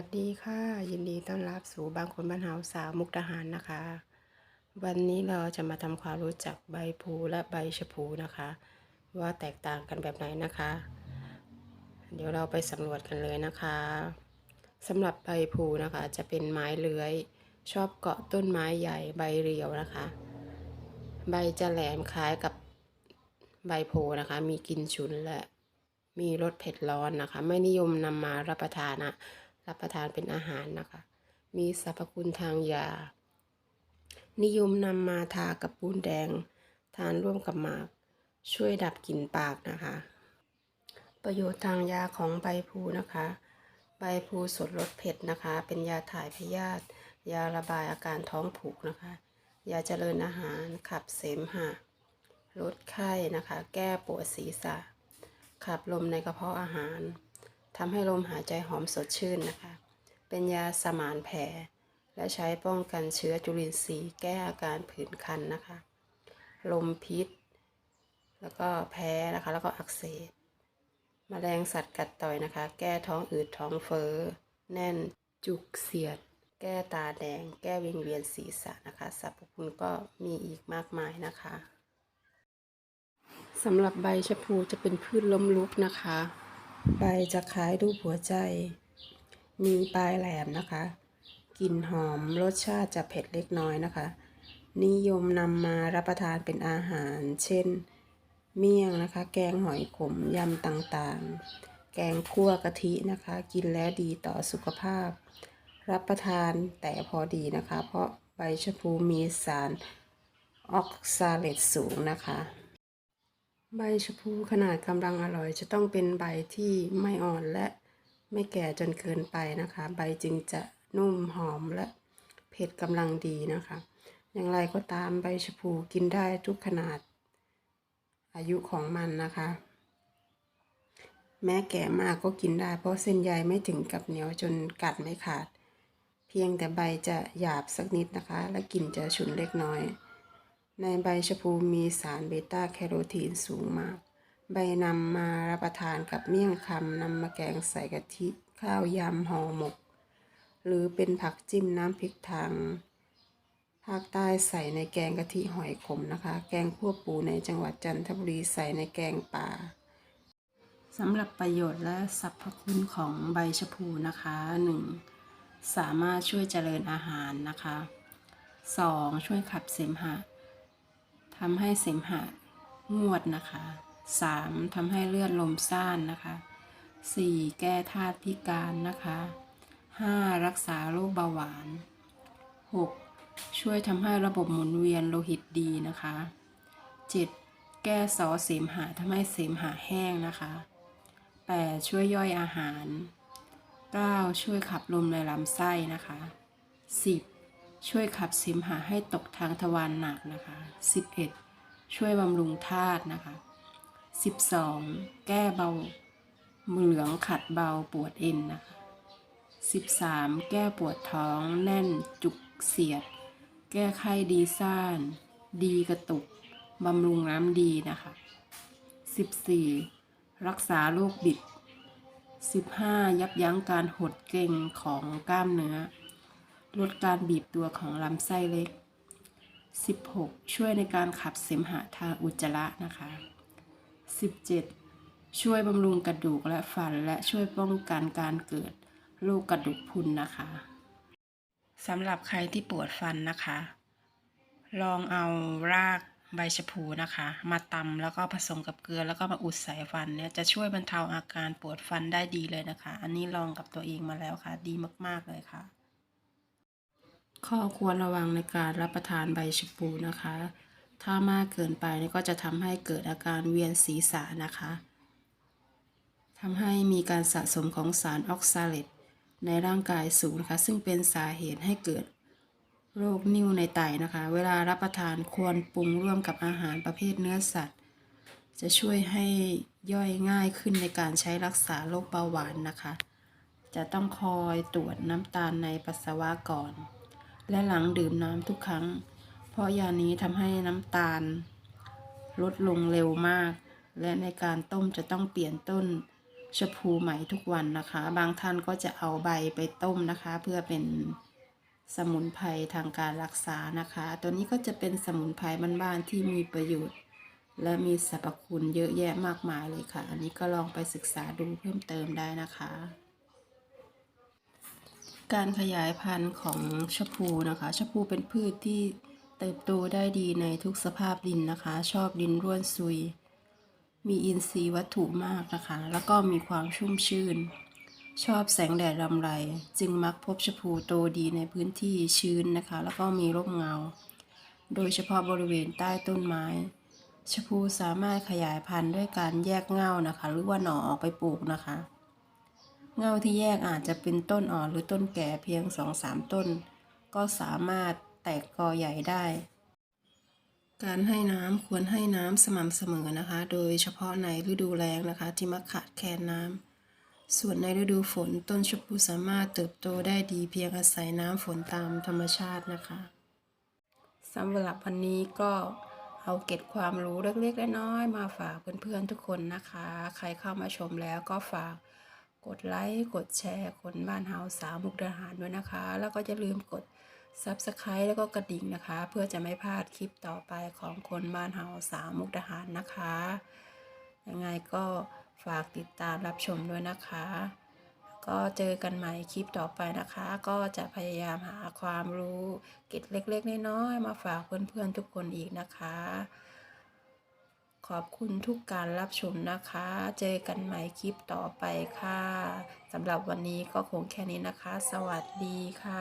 สวัสดีค่ะ ยินดีต้อนรับสู่บางคนบ้านเฮาสาวมุกดาหารนะคะ วันนี้เราจะมาทำความรู้จักใบพูและใบชะพูนะคะ ว่าแตกต่างกันแบบไหนนะคะ เดี๋ยวเราไปสำรวจกันเลยนะคะสำหรับใบพูนะคะจะเป็นไม้เลื้อย ชอบเกาะต้นไม้ใหญ่ใบเรียวนะคะ ใบจะแหลมคล้ายกับใบโพนะคะ มีกลิ่นฉุนและมีรสเผ็ดร้อนนะคะ ไม่นิยมนำมารับประทานนะ รับประทานเป็นอาหารนะคะ มีสรรพคุณทางยา นิยมนำมาทากับปูนแดง ทานร่วมกับหมาก ช่วยดับกลิ่นปากนะคะ ประโยชน์ทางยาของใบพลูนะคะ ใบพลูสดรสเผ็ดนะคะ เป็นยาถ่ายพยาธิยาระบายอาการท้องผูกนะคะ ยาเจริญอาหารขับเสมหะลดไข้นะคะ แก้ปวดศีรษะ ขับลมในกระเพาะอาหาร ทำให้ลมหายใจหอมสดชื่นนะคะ เป็นยาสมานแผล และใช้ป้องกันเชื้อจุลินทรีย์แก้อาการผื่นคันนะคะ ลมพิษ แล้วก็แพ้นะคะ แล้วก็อักเสบแมลงสัตว์กัดต่อยนะคะ แก้ท้องอืดท้องเฟ้อ แน่นจุกเสียด แก้ตาแดง แก้วิงเวียนศีรษะนะคะสรรพคุณก็มีอีกมากมายนะคะสำหรับใบชะพูจะเป็นพืชล้มลุกนะคะ ใบจะคล้ายรูปหัวใจ มีปลายแหลมนะคะ กลิ่นหอมรสชาติจะเผ็ดเล็กน้อยนะคะ นิยมนำมารับประทานเป็นอาหาร เช่น เมี่ยงนะคะ แกงหอยขมยำต่างๆ แกงคั่วกะทินะคะ กินแล้วดีต่อสุขภาพ รับประทานแต่พอดีนะคะ เพราะใบชะพูมีสารออกซาเลตสูงนะคะ ใบชะพูขนาดกำลังอร่อยจะต้องเป็นใบที่ไม่อ่อนและไม่แก่จนเกินไปนะคะ ใบจึงจะนุ่มหอมและเผ็ดกำลังดีนะคะ อย่างไรก็ตามใบชะพูกินได้ทุกขนาดอายุของมันนะคะ แม้แก่มากก็กินได้เพราะเส้นใยไม่ถึงกับเหนียวจนกัดไม่ขาด เพียงแต่ใบจะหยาบสักนิดนะคะ และกลิ่นจะฉุนเล็กน้อย ในใบชะพูมีสารเบต้าแคโรทีนสูงมาก ใบนำมารับประทานกับเมี่ยงคำนำมาแกงใส่กะทิ ข้าวยำห่อหมก หรือเป็นผักจิ้มน้ำพริกทางภาคใต้ใส่ในแกงกะทิหอยขมนะคะ แกงคั่วปูในจังหวัดจันทบุรีใส่ในแกงป่าสำหรับประโยชน์และสรรพคุณของใบชะพูนะคะ 1. สามารถช่วยเจริญอาหารนะคะ 2. ช่วยขับเสมหะ ทำให้เสมหะงวดนะคะ 3. ทำให้เลือดลมซ่านนะคะ 4. แก้ธาตุพิการนะคะ 5. รักษาโรคเบาหวาน 6. ช่วยทำให้ระบบหมุนเวียนโลหิตดีนะคะ 7. แก้ซอเสมหะทำให้เสมหะแห้งนะคะ 8. ช่วยย่อยอาหาร 9. ช่วยขับลมในลำไส้นะคะ 10. ช่วยขับเสมหะให้ตกทางทวารหนักนะคะ 11. ช่วยบำรุงธาตุนะคะ 12. แก้เบาเหลืองขัดเบาปวดเอ็นนะคะ 13. แก้ปวดท้องแน่นจุกเสียด แก้ไข้ดีซ่าน ดีกระตุกบำรุงน้ำดีนะคะ 14. รักษาโรคบิด 15. ยับยั้งการหดเกร็งของกล้ามเนื้อ ลดการบีบตัวของลำไส้เล็ก 16. ช่วยในการขับเสมหะทางอุจจาระนะคะ 17. ช่วยบำรุงกระดูกและฟันและช่วยป้องกันการเกิดโรคกระดูกพรุนนะคะสำหรับใครที่ปวดฟันนะคะ ลองเอารากใบชะพูนะคะ มาตำแล้วก็ผสมกับเกลือแล้วก็มาอุดใส่ฟันเนี่ยจะช่วยบรรเทาอาการปวดฟันได้ดีเลยนะคะ อันนี้ลองกับตัวเองมาแล้วค่ะ ดีมาก ๆ เลยค่ะ ข้อควรระวังในการรับประทานใบชะพูนะคะ ถ้ามากเกินไปนี่ก็จะทำให้เกิดอาการเวียนศีรษะนะคะทำให้มีการสะสมของสารออกซาเลตในร่างกายสูงนะคะ ซึ่งเป็นสาเหตุให้เกิดโรคนิ่วในไตนะคะ เวลารับประทานควรปรุงร่วมกับอาหารประเภทเนื้อสัตว์ จะช่วยให้ย่อยง่ายขึ้นในการใช้รักษาโรคเบาหวานนะคะ จะต้องคอยตรวจน้ำตาลในปัสสาวะก่อน และหลังดื่มน้ำทุกครั้ง เพราะยานี้ทำให้น้ำตาล ลดลงเร็วมาก และในการต้มจะต้องเปลี่ยนต้นชะพูใหม่ทุกวันนะคะ บางท่านก็จะเอาใบไปต้มนะคะ เพื่อเป็นสมุนไพรทางการรักษานะคะ ตัวนี้ก็จะเป็นสมุนไพรบ้านๆที่มีประโยชน์ และมีสรรพคุณเยอะแยะมากมายเลยค่ะ อันนี้ก็ลองไปศึกษาดูเพิ่มเติมได้นะคะ การขยายพันธุ์ของชะพูนะคะชะพูเป็นพืชที่เติบโตได้ดีในทุกสภาพดินนะคะ ชอบดินร่วนซุย มีอินทรีย์วัตถุมากนะคะ แล้วก็มีความชุ่มชื่นชอบแสงแดดรำไร จึงมักพบชะพูโตดีในพื้นที่ชื้นนะคะ แล้วก็มีร่มเงา โดยเฉพาะบริเวณใต้ต้นไม้ชะพูสามารถขยายพันธุ์ด้วยการแยกเง่านะคะ หรือว่าหน่อออกไปปลูกนะคะ เง่าที่แยกอาจจะเป็นต้นอ่อนหรือต้นแก่เพียงสองสามต้น ก็สามารถแตกกอใหญ่ได้ การให้น้ำควรให้น้ำสม่ำเสมอนะคะ โดยเฉพาะในฤดูแล้งนะคะ ที่มักขาดแคลนน้ำส่วนในฤดูฝนต้นชะพูสามารถเติบโตได้ดีเพียงอาศัยน้ำฝนตามธรรมชาตินะคะสำหรับวันนี้ก็เอาเก็บความรู้เล็กๆน้อยๆมาฝากเพื่อนๆทุกคนนะคะ ใครเข้ามาชมแล้วก็ฝาก กดไลค์กดแชร์คนบ้านเฮาสาวมุกดาหารด้วยนะคะ แล้วก็อย่าลืมกด Subscribe แล้วก็กระดิ่งนะคะ เพื่อจะไม่พลาดคลิปต่อไปของคนบ้านเฮาสาวมุกดาหารนะคะ ยังไงก็ฝากติดตามรับชมด้วยนะคะ ก็เจอกันใหม่คลิปต่อไปนะคะ ก็จะพยายามหาความรู้เก็ดเล็กๆน้อยๆมาฝากเพื่อนๆทุกคนอีกนะคะ ขอบคุณทุกการรับชมนะคะ เจอกันใหม่คลิปต่อไปค่ะสำหรับวันนี้ก็คงแค่นี้นะคะ สวัสดีค่ะ